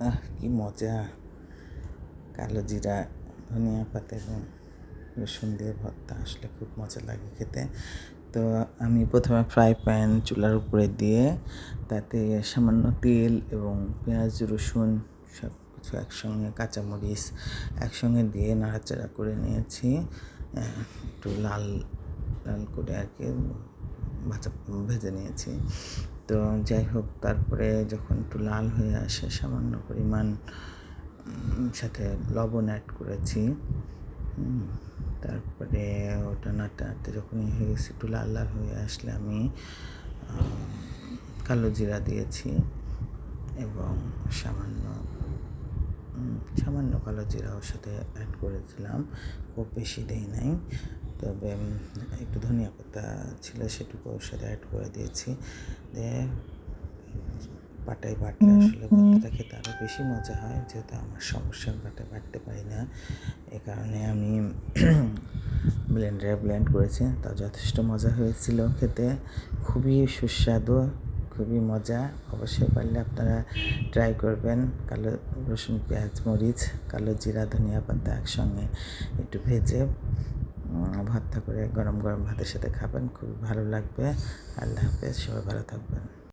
আহ, কি মজা। কালো জিরা, ধনিয়া পাতা এবং রসুন দিয়ে ভর্তা, আসলে খুব মজা লাগে খেতে। তো আমি প্রথমে ফ্রাই প্যান চুলার উপরে দিয়ে, তাতে সামান্য তেল এবং পেঁয়াজ, রসুন সব কিছু একসঙ্গে, কাঁচামরিচ একসঙ্গে দিয়ে নাড়াচাড়া করে নিয়েছি। একটু লাল লাল করে আর কি ভাজা, ভেজে নিয়েছি। তো যাই হোক, তারপরে যখন একটু লাল হয়ে আসে সামান্য পরিমাণ সাথে লবণ অ্যাড করেছি। তারপরে ওটা নাড়তে নাড়তে যখন হয়ে গেছে, একটু লাল লাল হয়ে আসলে আমি কালো জিরা দিয়েছি এবং সামান্য সামান্য কালো জিরা ওর সাথে অ্যাড করেছিলাম। খুব বেশি দেই নাই। তবে একটু ধনিয়া পাতা ছিল সেটুকু ওর সাথে অ্যাড করে দিয়েছি। দিয়ে পাটায় বাটলে আসলে ভর্তাটা খেতে আরও বেশি মজা হয় যেহেতু আমার সমস্যার পাটায় বাটতে পারি না। এ কারণে আমি ব্লেন্ডারে ব্লেন্ড করেছি তা যথেষ্ট মজা হয়েছিল খেতে। খুবই সুস্বাদু খুবই মজা। অবশ্যই পারলে আপনারা ট্রাই করবেন। কালো রসুন পেঁয়াজ মরিচ কালো জিরা ধনিয়া পাতা একসঙ্গে একটু ভেজে ভর্তা করে গরম গরম ভাতের সাথে খাবেন। খুব ভালো লাগবে। আল্লাহ হাফেজ। সবাই ভালো থাকবেন।